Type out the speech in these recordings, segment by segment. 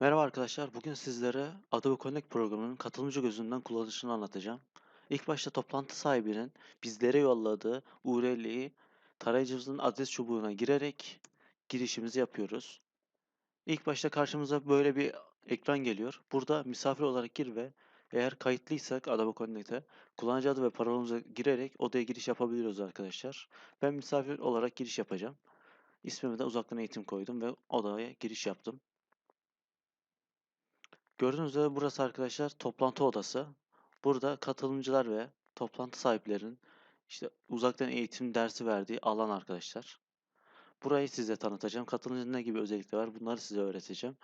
Merhaba arkadaşlar. Bugün sizlere Adobe Connect programının katılımcı gözünden kullanışını anlatacağım. İlk başta toplantı sahibinin bizlere yolladığı URL'yi tarayıcımızın adres çubuğuna girerek girişimizi yapıyoruz. İlk başta karşımıza böyle bir ekran geliyor. Burada misafir olarak gir ve eğer kayıtlıysak Adobe Connect'e kullanıcı adı ve parolumuza girerek odaya giriş yapabiliyoruz arkadaşlar. Ben misafir olarak giriş yapacağım. İsmimi de uzaktan eğitim koydum ve odaya giriş yaptım. Gördüğünüz üzere burası arkadaşlar toplantı odası. Burada katılımcılar ve toplantı sahiplerinin işte uzaktan eğitim dersi verdiği alan arkadaşlar. Burayı size tanıtacağım. Katılımcının ne gibi özellikleri var bunları size öğreteceğim.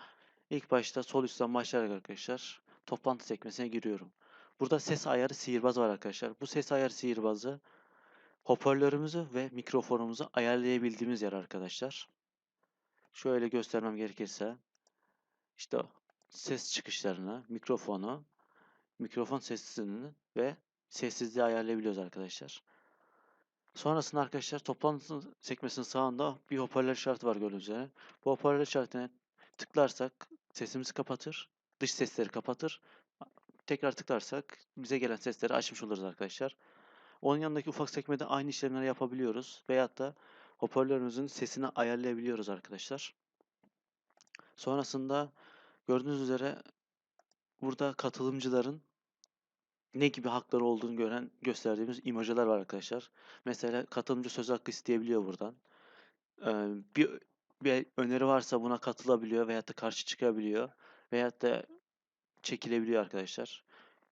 İlk başta sol üstten başlayarak arkadaşlar toplantı sekmesine giriyorum. Burada ses ayarı sihirbaz var arkadaşlar. Bu ses ayarı sihirbazı hoparlörümüzü ve mikrofonumuzu ayarlayabildiğimiz yer arkadaşlar. Şöyle göstermem gerekirse işte ses çıkışlarını, mikrofonu, mikrofon sessizliğini ve sessizliği ayarlayabiliyoruz arkadaşlar. Sonrasında arkadaşlar toplantı sekmesinin sağında bir hoparlör işareti var gördüğünüz üzere. Bu hoparlör işaretine tıklarsak sesimizi kapatır, dış sesleri kapatır. Tekrar tıklarsak bize gelen sesleri açmış oluruz arkadaşlar. Onun yanındaki ufak sekmede aynı işlemleri yapabiliyoruz. Veyahut da hoparlörümüzün sesini ayarlayabiliyoruz arkadaşlar. Sonrasında gördüğünüz üzere burada katılımcıların ne gibi hakları olduğunu gören gösterdiğimiz emojiler var arkadaşlar. Mesela katılımcı söz hakkı isteyebiliyor buradan. Ee, bir, bir öneri varsa buna katılabiliyor veyahut da karşı çıkabiliyor veyahut da çekilebiliyor arkadaşlar.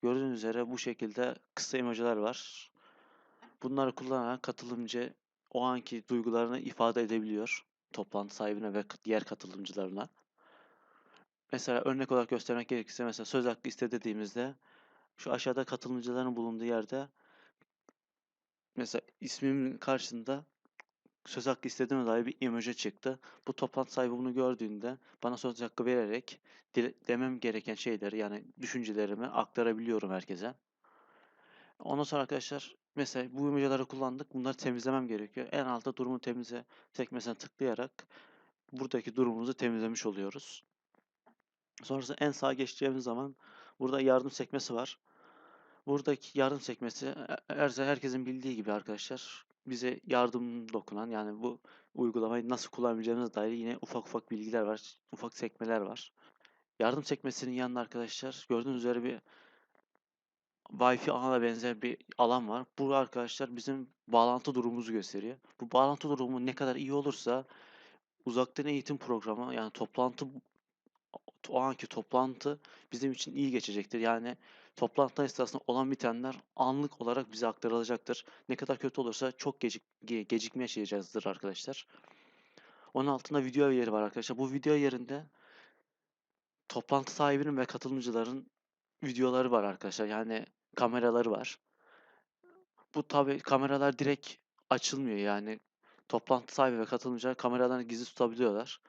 Gördüğünüz üzere bu şekilde kısa emojiler var. Bunları kullanarak katılımcı o anki duygularını ifade edebiliyor toplantı sahibine ve diğer katılımcılarına. Mesela örnek olarak göstermek gerekirse mesela söz hakkı iste dediğimizde şu aşağıda katılımcıların bulunduğu yerde mesela ismimin karşısında söz hakkı istediğime dair bir emoji çıktı. Bu toplantı sahibi bunu gördüğünde bana söz hakkı vererek demem gereken şeyleri yani düşüncelerimi aktarabiliyorum herkese. Ondan sonra arkadaşlar mesela bu emojileri kullandık. Bunları temizlemem gerekiyor. En altta durumu temizle sekmesine tıklayarak buradaki durumumuzu temizlemiş oluyoruz. Sonrasında en sağa geçeceğimiz zaman burada yardım sekmesi var. Buradaki yardım sekmesi e- her herkesin bildiği gibi arkadaşlar bize yardım dokunan yani bu uygulamayı nasıl kullanabileceğimize dair yine ufak ufak bilgiler var, ufak sekmeler var. Yardım sekmesinin yanında arkadaşlar gördüğünüz üzere bir Wi-Fi ağına benzer bir alan var. Bu arkadaşlar bizim bağlantı durumumuzu gösteriyor. Bu bağlantı durumu ne kadar iyi olursa uzaktan eğitim programı yani toplantı o anki toplantı bizim için iyi geçecektir. Yani toplantı esnasında olan bitenler anlık olarak bize aktarılacaktır. Ne kadar kötü olursa çok gecik ge- gecikme yaşayacağızdır arkadaşlar. Onun altında video yeri var arkadaşlar. Bu video yerinde toplantı sahibinin ve katılımcıların videoları var arkadaşlar. Yani kameraları var. Bu tabi kameralar direkt açılmıyor yani. Toplantı sahibi ve katılımcılar kameralarını gizli tutabiliyorlar.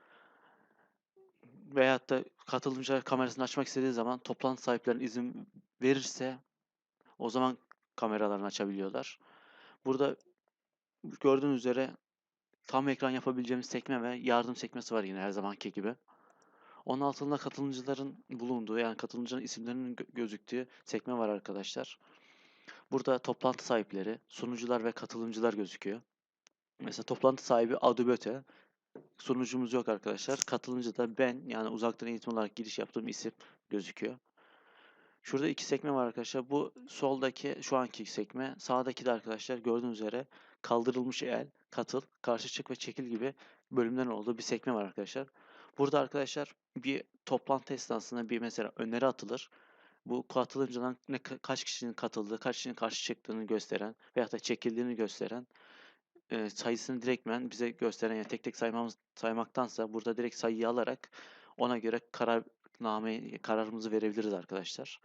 Veyahut da katılımcılar kamerasını açmak istediği zaman toplantı sahiplerine izin verirse o zaman kameralarını açabiliyorlar. Burada gördüğünüz üzere tam ekran yapabileceğimiz sekme ve yardım sekmesi var yine her zamanki gibi. Onun altında katılımcıların bulunduğu yani katılımcıların isimlerinin gö- gözüktüğü sekme var arkadaşlar. Burada toplantı sahipleri, sunucular ve katılımcılar gözüküyor. Mesela toplantı sahibi Adobe. Sunucumuz yok arkadaşlar. Katılımcı da ben yani uzaktan eğitim olarak giriş yaptığım isim gözüküyor. Şurada iki sekme var arkadaşlar. Bu soldaki şu anki sekme. Sağdaki de arkadaşlar gördüğünüz üzere kaldırılmış el, katıl, karşı çık ve çekil gibi bölümlerin olduğu bir sekme var arkadaşlar. Burada arkadaşlar bir toplantı esnasında bir mesela öneri atılır. Bu katılımcıdan ne ka- kaç kişinin katıldığı, kaç kişinin karşı çıktığını gösteren veyahut da çekildiğini gösteren e, sayısını direktmen bize gösteren yani tek tek saymamız saymaktansa burada direkt sayıyı alarak ona göre kararname kararımızı verebiliriz arkadaşlar.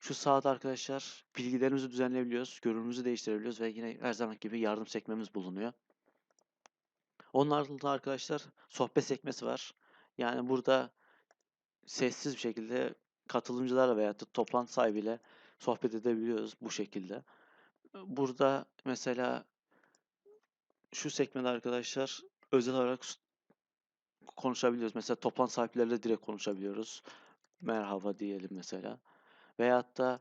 Şu sağda arkadaşlar bilgilerimizi düzenleyebiliyoruz, görünümümüzü değiştirebiliyoruz ve yine her zaman gibi yardım sekmemiz bulunuyor. Onun ardında arkadaşlar sohbet sekmesi var. Yani burada sessiz bir şekilde katılımcılarla veya toplantı sahibiyle sohbet edebiliyoruz bu şekilde. Burada mesela şu sekmede arkadaşlar özel olarak konuşabiliyoruz. Mesela toplantı sahipleriyle direkt konuşabiliyoruz. Merhaba diyelim mesela. Veyahut da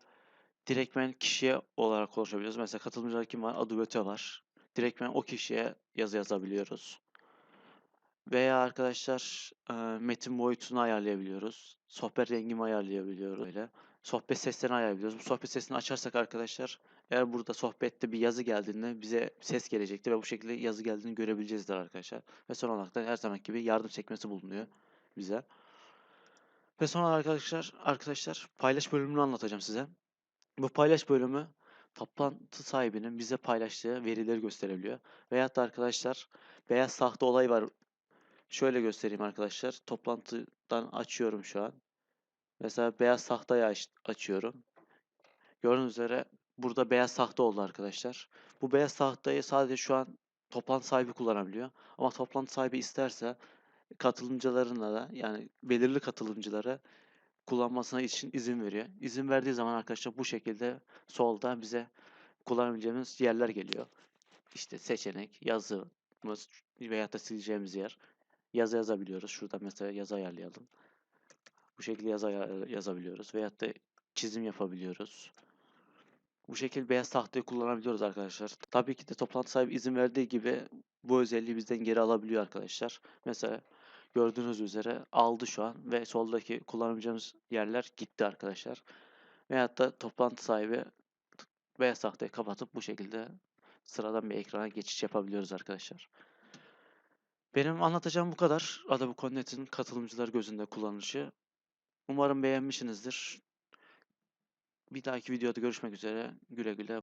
direktmen kişiye olarak konuşabiliyoruz. Mesela katılımcılar kim var? Adı Böte var. Direktmen o kişiye yazı yazabiliyoruz. Veya arkadaşlar metin boyutunu ayarlayabiliyoruz. Sohbet rengimi ayarlayabiliyoruz öyle. Sohbet seslerini ayarlayabiliyoruz. Bu sohbet sesini açarsak arkadaşlar eğer burada sohbette bir yazı geldiğinde bize ses gelecektir ve bu şekilde yazı geldiğini görebileceğizdir arkadaşlar. Ve son olarak da her zaman gibi yardım sekmesi bulunuyor bize. Ve son olarak arkadaşlar, arkadaşlar paylaş bölümünü anlatacağım size. Bu paylaş bölümü toplantı sahibinin bize paylaştığı verileri gösterebiliyor. Veyahut da arkadaşlar beyaz tahta olay var. Şöyle göstereyim arkadaşlar. Toplantıdan açıyorum şu an. Mesela beyaz tahtayı aç- açıyorum. Gördüğünüz üzere burada beyaz tahta oldu arkadaşlar. Bu beyaz tahtayı sadece şu an toplantı sahibi kullanabiliyor. Ama toplantı sahibi isterse katılımcılarına da yani belirli katılımcılara kullanmasına için izin veriyor. İzin verdiği zaman arkadaşlar bu şekilde solda bize kullanabileceğimiz yerler geliyor. İşte seçenek, yazımız veya da sileceğimiz yer. Yazı yazabiliyoruz. Şurada mesela yazı ayarlayalım. Bu şekilde yazı ayar- yazabiliyoruz. Veyahut da çizim yapabiliyoruz. Bu şekilde beyaz tahtayı kullanabiliyoruz arkadaşlar. Tabii ki de toplantı sahibi izin verdiği gibi bu özelliği bizden geri alabiliyor arkadaşlar. Mesela gördüğünüz üzere aldı şu an ve soldaki kullanabileceğimiz yerler gitti arkadaşlar. Veyahut da toplantı sahibi beyaz tahtayı kapatıp bu şekilde sıradan bir ekrana geçiş yapabiliyoruz arkadaşlar. Benim anlatacağım bu kadar. Adobe Connect'in katılımcılar gözünde kullanılışı. Umarım beğenmişsinizdir. Bir dahaki videoda görüşmek üzere. Güle güle.